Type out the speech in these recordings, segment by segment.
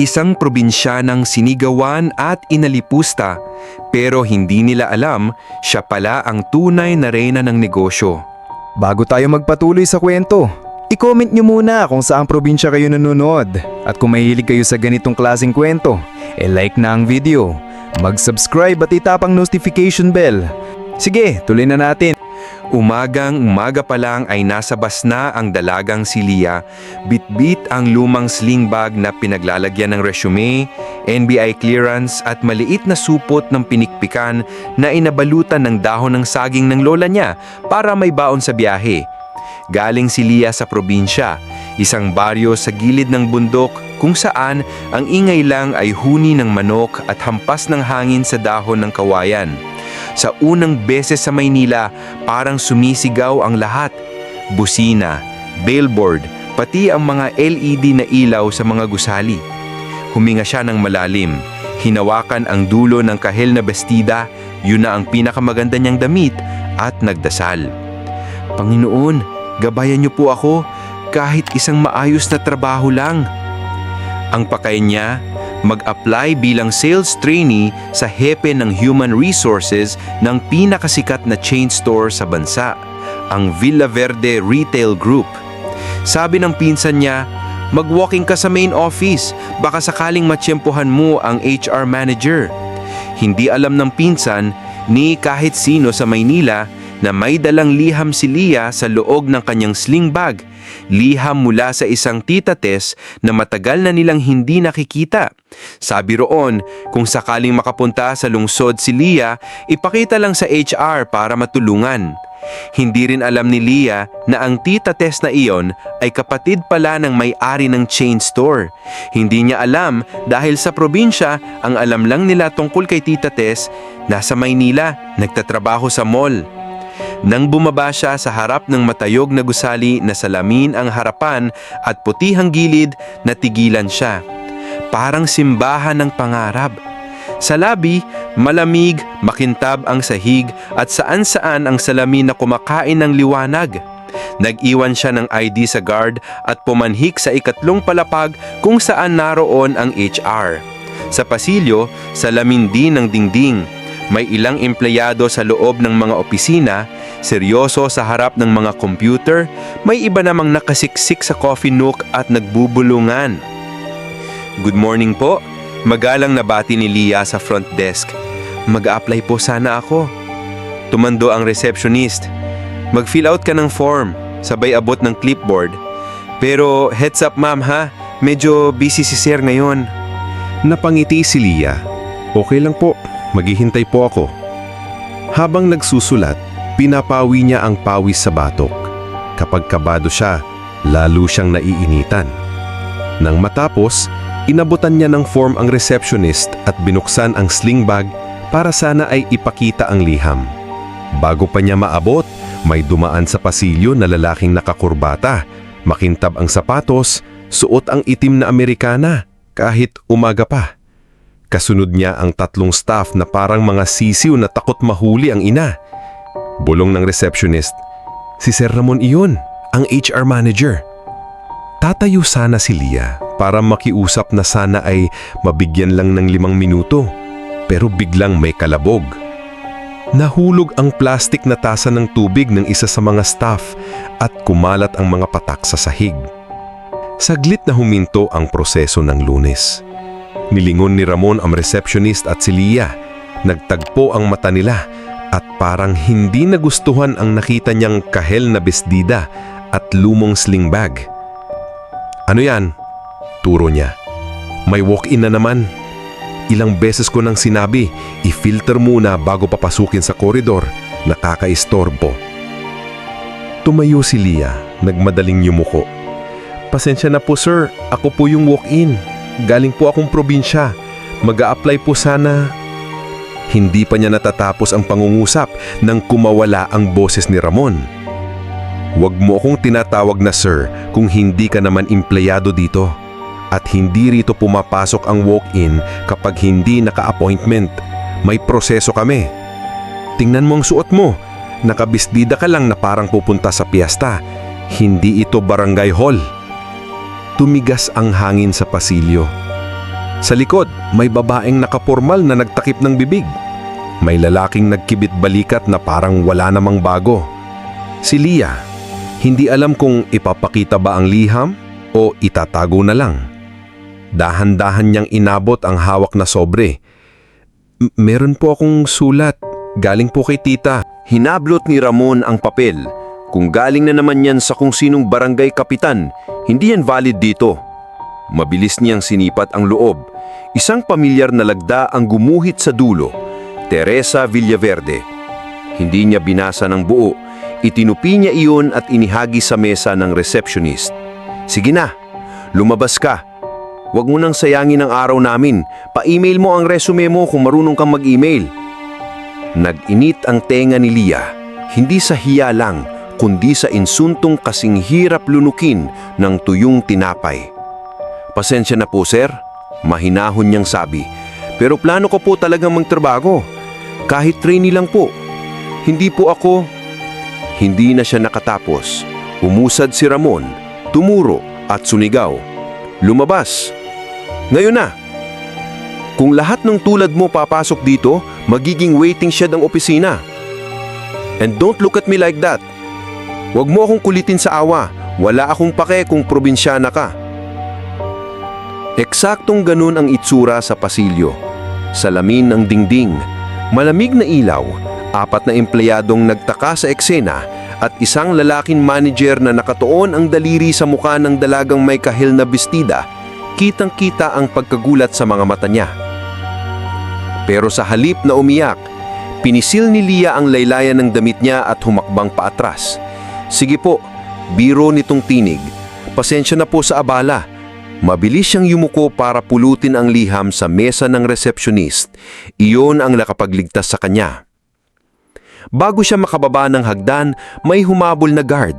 Isang probinsyanang sinigawan at inalipusta pero hindi nila alam siya pala ang tunay na reyna ng negosyo. Bago tayo magpatuloy sa kwento, i-comment nyo muna kung saang probinsya kayo nanonood. At kung mahilig kayo sa ganitong klaseng kwento, e-like na ang video, mag-subscribe at itapang notification bell. Sige, tuloy na natin. Umagang umaga pa lang ay nasa bas na ang dalagang si Lia, bitbit ang lumang sling bag na pinaglalagyan ng resume, NBI clearance at maliit na supot ng pinikpikan na inabalutan ng dahon ng saging ng lola niya para may baon sa biyahe. Galing si Lia sa probinsya, isang baryo sa gilid ng bundok kung saan ang ingay lang ay huni ng manok at hampas ng hangin sa dahon ng kawayan. Sa unang beses sa Maynila, parang sumisigaw ang lahat. Busina, billboard, pati ang mga LED na ilaw sa mga gusali. Huminga siya ng malalim. Hinawakan ang dulo ng kahel na bestida, yun na ang pinakamaganda niyang damit, at nagdasal. Panginoon, gabayan niyo po ako kahit isang maayos na trabaho lang. Ang pakain niya, mag-apply bilang sales trainee sa hepe ng Human Resources ng pinakasikat na chain store sa bansa, ang Villa Verde Retail Group. Sabi ng pinsan niya, mag-walking ka sa main office, baka sakaling matsyempohan mo ang HR manager. Hindi alam ng pinsan ni kahit sino sa Maynila na may dalang liham si Lia sa loob ng kanyang sling bag. Liham mula sa isang tita Tess na matagal na nilang hindi nakikita. Sabi roon, kung sakaling makapunta sa lungsod si Lia, ipakita lang sa HR para matulungan. Hindi rin alam ni Lia na ang tita Tess na iyon ay kapatid pala ng may-ari ng chain store. Hindi niya alam dahil sa probinsya ang alam lang nila tungkol kay tita Tess nasa Maynila, nagtatrabaho sa mall. Nang bumaba siya sa harap ng matayog na gusali na salamin ang harapan at putihang gilid, natigilan siya. Parang simbahan ng pangarap. Sa labi, malamig, makintab ang sahig at saan-saan ang salamin na kumakain ng liwanag. Nag-iwan siya ng ID sa guard at pumanhik sa ikatlong palapag kung saan naroon ang HR. Sa pasilyo, salamin din ng dingding. May ilang empleyado sa loob ng mga opisina, seryoso sa harap ng mga computer, may iba namang nakasiksik sa coffee nook at nagbubulungan. Good morning po. Magalang na bati ni Lia sa front desk. Mag-apply po sana ako. Tumando ang receptionist. Mag-fill out ka ng form, sabay abot ng clipboard. Pero heads up ma'am ha, medyo busy si sir ngayon. Napangiti si Lia. Okay lang po, maghihintay po ako. Habang nagsusulat, pinapawi niya ang pawis sa batok. Kapag kabado siya, lalo siyang naiinitan. Nang matapos, inabutan niya ng form ang receptionist at binuksan ang sling bag para sana ay ipakita ang liham. Bago pa niya maabot, may dumaan sa pasilyo na lalaking nakakurbata. Makintab ang sapatos, suot ang itim na Amerikana kahit umaga pa. Kasunod niya ang tatlong staff na parang mga sisiw na takot mahuli ang ina. Bulong ng receptionist, si Sir Ramon iyon, ang HR manager. Tatayo sana si Lia para makiusap na sana ay mabigyan lang ng limang minuto. Pero biglang may kalabog. Nahulog ang plastik na tasa ng tubig ng isa sa mga staff at kumalat ang mga patak sa sahig. Saglit na huminto ang proseso ng lunes. Nilingon ni Ramon ang receptionist at si Lia. Nagtagpo ang mata nila at parang hindi nagustuhan ang nakita niyang kahel na besdida at lumong sling bag. Ano yan? Turo niya. May walk-in na naman. Ilang beses ko nang sinabi, i-filter muna bago papasukin sa koridor. Nakakaistorbo. Tumayo si Lia, nagmadaling yumuko. Pasensya na po sir, ako po yung walk-in. Galing po akong probinsya. mag apply po sana. Hindi pa niya natatapos ang pangungusap nang kumawala ang boses ni Ramon. Huwag mo akong tinatawag na sir kung hindi ka naman empleyado dito. At hindi rito pumapasok ang walk-in kapag hindi naka-appointment. May proseso kami. Tingnan mo ang suot mo. Nakabisdida ka lang na parang pupunta sa piyesta. Hindi ito barangay hall. Tumigas ang hangin sa pasilyo. Sa likod, may babaeng nakapormal na nagtakip ng bibig. May lalaking nagkibit balikat na parang wala namang bago. Si Lia, hindi alam kung ipapakita ba ang liham o itatago na lang. Dahan-dahan niyang inabot ang hawak na sobre. "M- Meron po akong sulat. Galing po kay tita. Hinablot ni Ramon ang papel. Kung galing na naman yan sa kung sinong barangay kapitan, hindi yan valid dito. Mabilis niyang sinipat ang loob. Isang pamilyar na lagda ang gumuhit sa dulo. Teresa Villaverde. Hindi niya binasa ng buo. Itinupi niya iyon at inihagi sa mesa ng receptionist. Sige na, lumabas ka. Huwag mo nang sayangin ang araw namin. Pa-email mo ang resume mo kung marunong kang mag-email. Nag-init ang tenga ni Lia, hindi sa hiya lang, kundi sa insuntong kasing hirap lunukin ng tuyong tinapay. Pasensya na po sir, mahinahon niyang sabi. Pero plano ko po talagang magtrabaho. Kahit trainee lang po. Hindi po ako... Hindi na siya nakatapos. Umusad si Ramon, tumuro at sunigaw. Lumabas. Ngayon na. Kung lahat ng tulad mo papasok dito, magiging waiting shed ang opisina. And don't look at me like that. Huwag mo akong kulitin sa awa. Wala akong pake kung probinsyana ka. Eksaktong ganun ang itsura sa pasilyo. Salamin ng dingding, malamig na ilaw, apat na empleyadong nagtaka sa eksena at isang lalaking manager na nakatuon ang daliri sa mukha ng dalagang may kahil na bestida, kitang-kita ang pagkagulat sa mga mata niya. Pero sa halip na umiyak, pinisil ni Lia ang laylayan ng damit niya at humakbang paatras. Sige po, biro nitong tinig. Pasensya na po sa abala. Mabilis siyang yumuko para pulutin ang liham sa mesa ng receptionist. Iyon ang nakapagligtas sa kanya. Bago siya makababa ng hagdan, may humabol na guard.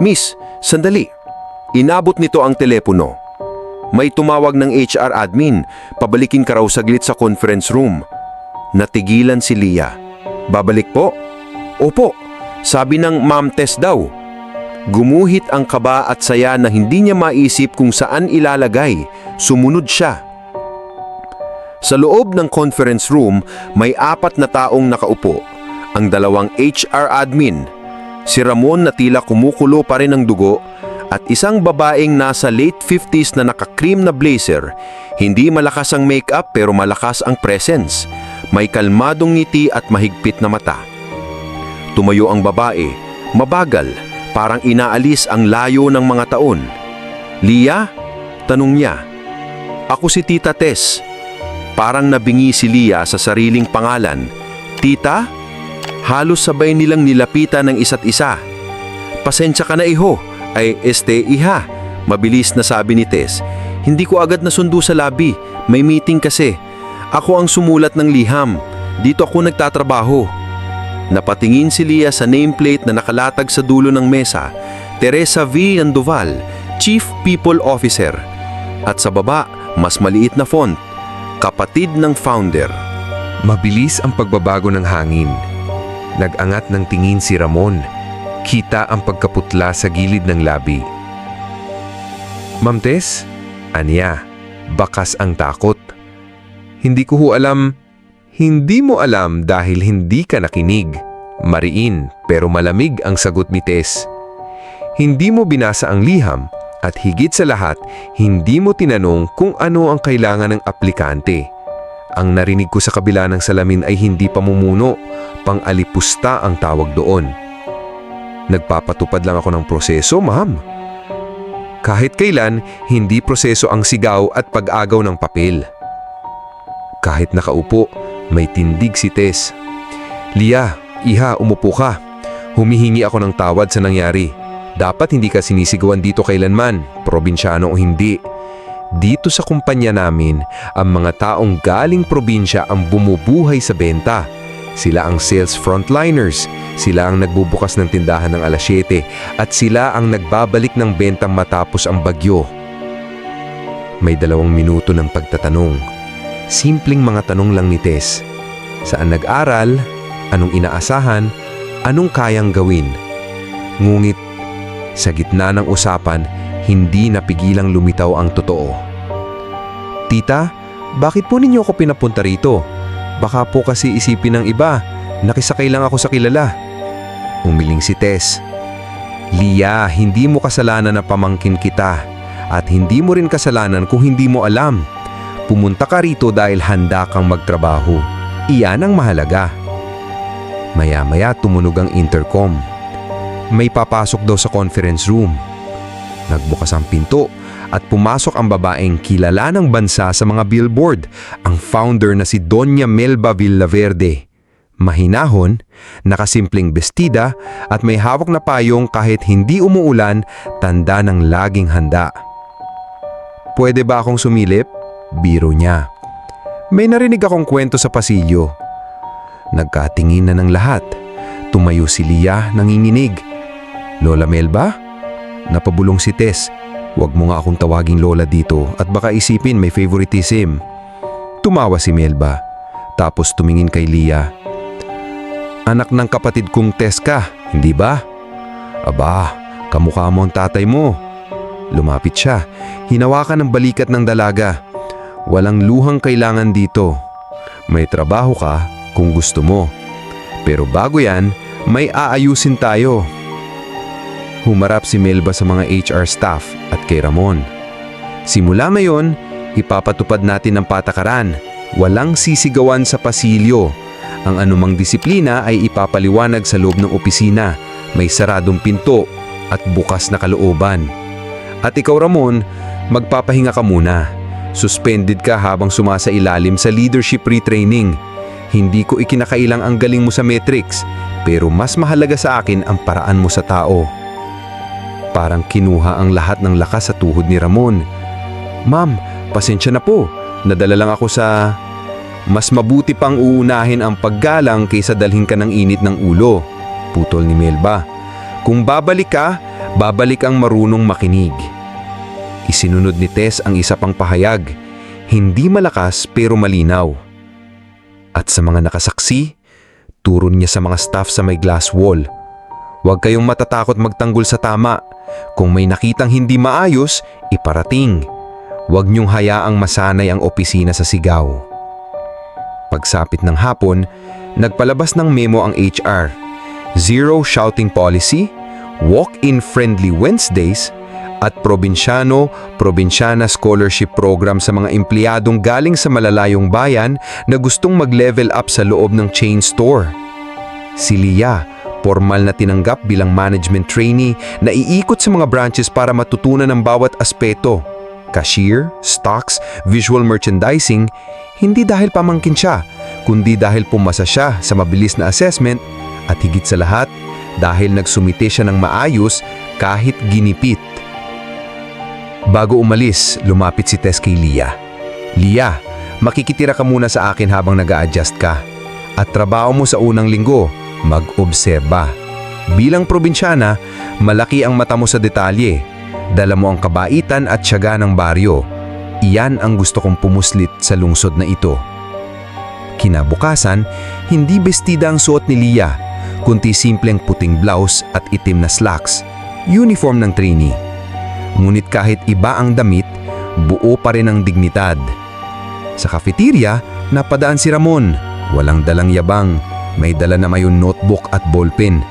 Miss, sandali. Inabot nito ang telepono. May tumawag ng HR admin, pabalikin ka raw saglit sa conference room. Natigilan si Lia. Babalik po? Opo, sabi ng ma'am Tess daw. Gumuhit ang kaba at saya na hindi niya maisip kung saan ilalagay. Sumunod siya. Sa loob ng conference room, may apat na taong nakaupo. Ang dalawang HR admin, si Ramon na tila kumukulo pa rin ng dugo, at isang babaeng nasa late 50s na naka-cream na blazer. Hindi malakas ang makeup pero malakas ang presence. May kalmadong ngiti at mahigpit na mata. Tumayo ang babae, mabagal, parang inaalis ang layo ng mga taon. Lia? Tanong niya. Ako si Tita Tess. Parang nabingi si Lia sa sariling pangalan. Tita? Halos sabay nilang nilapitan ng isa't isa. Pasensya ka na iho, ay este iha. Mabilis na sabi ni Tess. Hindi ko agad nasundo sa labi, may meeting kasi. Ako ang sumulat ng liham. Dito ako nagtatrabaho. Napatingin si Lia sa nameplate na nakalatag sa dulo ng mesa, Teresa V. Andoval, Chief People Officer. At sa baba, mas maliit na font, kapatid ng founder. Mabilis ang pagbabago ng hangin. Nag-angat ng tingin si Ramon. Kita ang pagkaputla sa gilid ng labi. Ma'am Tess, aniya, bakas ang takot. Hindi ko ho alam, hindi mo alam dahil hindi ka nakinig. Mariin pero malamig ang sagot ni Tess. Hindi mo binasa ang liham at higit sa lahat, hindi mo tinanong kung ano ang kailangan ng aplikante. Ang narinig ko sa kabila ng salamin ay hindi pamumuno, pang-alipusta ang tawag doon. Nagpapatupad lang ako ng proseso, ma'am. Kahit kailan, hindi proseso ang sigaw at pag-agaw ng papel. Kahit nakaupo, may tindig si Tess. Lia, iha, umupo ka. Humihingi ako ng tawad sa nangyari. Dapat hindi ka sinisigawan dito kailanman, probinsyano o hindi. Dito sa kumpanya namin, ang mga taong galing probinsya ang bumubuhay sa benta. Sila ang sales frontliners, sila ang nagbubukas ng tindahan ng alas 7 at sila ang nagbabalik ng bentang matapos ang bagyo. May dalawang minuto ng pagtatanong. Simpleng mga tanong lang ni Tess. Saan nag-aral? Anong inaasahan? Anong kayang gawin? Ngunit sa gitna ng usapan, hindi napigilang lumitaw ang totoo. Tita, Bakit po ninyo ako pinapunta rito? Baka po kasi isipin ng iba, nakisakay lang ako sa kilala. Umiling si Tess. Lia, hindi mo kasalanan na pamangkin kita at hindi mo rin kasalanan kung hindi mo alam. Pumunta ka rito dahil handa kang magtrabaho. Iyan ang mahalaga. Maya-maya tumunog ang intercom. May papasok daw sa conference room. Nagbukas ang pinto at pumasok ang babaeng kilala ng bansa sa mga billboard, ang founder na si Doña Melba Villaverde. Mahinahon, nakasimpleng bestida at may hawak na payong kahit hindi umuulan, tanda ng laging handa. Pwede ba akong sumilip? Biro niya. May narinig akong kwento sa pasilyo. Nagkatingin na ng lahat. Tumayo si Lia nanginginig. Lola Melba? Napabulong si Tess. Huwag mo nga akong tawaging Lola dito at baka isipin may favoritism. Tumawa si Melba. Tapos tumingin kay Lia. Anak ng kapatid kong Tess ka, hindi ba? Aba, kamukha mo ang tatay mo. Lumapit siya. Hinawakan ng balikat ng dalaga. Walang luhang kailangan dito. May trabaho ka kung gusto mo. Pero bago yan, may aayusin tayo. Humarap si Melba sa mga HR staff at kay Ramon. Simula ngayon, ipapatupad natin ang patakaran. Walang sisigawan sa pasilyo. Ang anumang disiplina ay ipapaliwanag sa loob ng opisina. May saradong pinto at bukas na kalooban. At ikaw Ramon, magpapahinga ka muna. Suspended ka habang sumasa ilalim sa leadership retraining. Hindi ko ikinakailang ang galing mo sa metrics, pero mas mahalaga sa akin ang paraan mo sa tao. Parang kinuha ang lahat ng lakas sa tuhod ni Ramon. Ma'am, pasensya na po. Nadala lang ako sa... Mas mabuti pang uunahin ang paggalang kaysa dalhin ka ng init ng ulo. Putol ni Melba. Kung babalik ka, babalik ang marunong makinig. Isinunod ni Tess ang isa pang pahayag. Hindi malakas pero malinaw. At sa mga nakasaksi, turon niya sa mga staff sa may glass wall. Huwag kayong matatakot magtanggol sa tama. Kung may nakitang hindi maayos, iparating. Huwag niyong hayaang masanay ang opisina sa sigaw. Pagsapit ng hapon, nagpalabas ng memo ang HR. Zero shouting policy, walk-in friendly Wednesdays, at probinsyano, probinsyana scholarship program sa mga empleyadong galing sa malalayong bayan na gustong mag-level up sa loob ng chain store. Si Lia, formal na tinanggap bilang management trainee na iikot sa mga branches para matutunan ang bawat aspeto. Cashier, stocks, visual merchandising, hindi dahil pamangkin siya, kundi dahil pumasa siya sa mabilis na assessment at higit sa lahat, dahil nagsumite siya ng maayos kahit ginipit. Bago umalis, lumapit si Tess kay Lia. Lia, makikitira ka muna sa akin habang nag adjust ka. At trabaho mo sa unang linggo, mag-obserba. Bilang probinsyana, malaki ang mata mo sa detalye. Dala mo ang kabaitan at tiyaga ng baryo. Iyan ang gusto kong pumuslit sa lungsod na ito. Kinabukasan, hindi bestida ang suot ni Lia, kundi simpleng puting blouse at itim na slacks, uniform ng trainee. Ngunit kahit iba ang damit, buo pa rin ang dignidad. Sa cafeteria, napadaan si Ramon. Walang dalang yabang, may dala na mayon notebook at ballpen.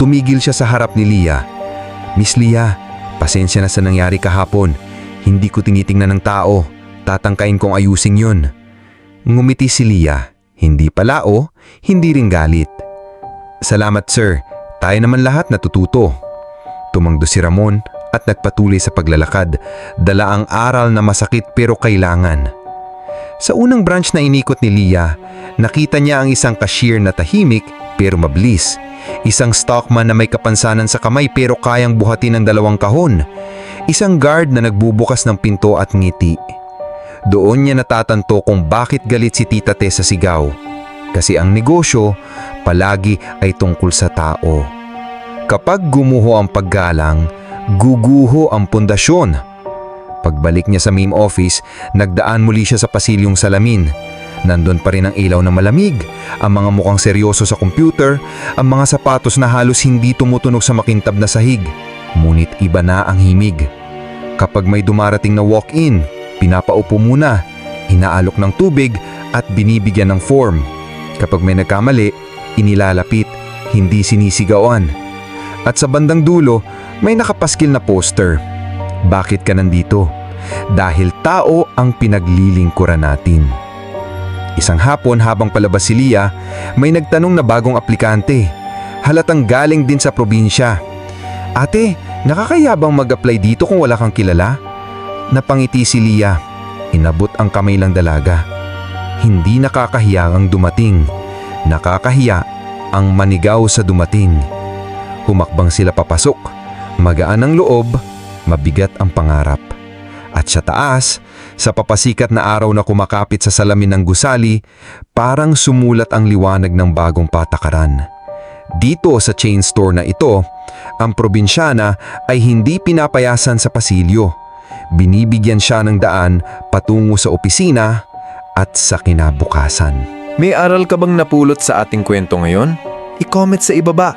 Tumigil siya sa harap ni Lia. Miss Lia, pasensya na sa nangyari kahapon. Hindi ko tinitingnan ng tao. Tatangkain kong ayusin yun. Ngumiti si Lia. Hindi palao, hindi rin galit. Salamat sir, tayo naman lahat natututo. Tumangdo si Ramon at nagpatuloy sa paglalakad, dala ang aral na masakit pero kailangan. Sa unang branch na inikot ni Lia, nakita niya ang isang cashier na tahimik pero mabilis. Isang stockman na may kapansanan sa kamay pero kayang buhatin ng dalawang kahon. Isang guard na nagbubukas ng pinto at ngiti. Doon niya natatanto kung bakit galit si Tita Tess sa sigaw. Kasi ang negosyo palagi ay tungkol sa tao. Kapag gumuho ang paggalang, guguho ang pundasyon. Pagbalik niya sa main office, nagdaan muli siya sa pasilyong salamin. Nandun pa rin ang ilaw na malamig, ang mga mukhang seryoso sa computer, ang mga sapatos na halos hindi tumutunog sa makintab na sahig. Ngunit iba na ang himig. Kapag may dumarating na walk-in, pinapaupo muna. hinaalok ng tubig at binibigyan ng form. Kapag may nagkamali, inilalapit, hindi sinisigawan. At sa bandang dulo, may nakapaskil na poster. Bakit ka nandito? Dahil tao ang pinaglilingkuran natin. Isang hapon habang palabas si Lia, may nagtanong na bagong aplikante. Halatang galing din sa probinsya. Ate, nakakayabang mag-apply dito kung wala kang kilala? Napangiti si Lia. Inabot ang kamay lang dalaga. Hindi nakakahiya ang dumating. Nakakahiya ang manigaw sa dumating. Humakbang sila papasok. Magaan ang loob, mabigat ang pangarap. At sa taas, sa papasikat na araw na kumakapit sa salamin ng gusali, parang sumulat ang liwanag ng bagong patakaran. Dito sa chain store na ito, ang probinsyana ay hindi pinapayasan sa pasilyo. Binibigyan siya ng daan patungo sa opisina at sa kinabukasan. May aral ka bang napulot sa ating kwento ngayon? I-comment sa ibaba.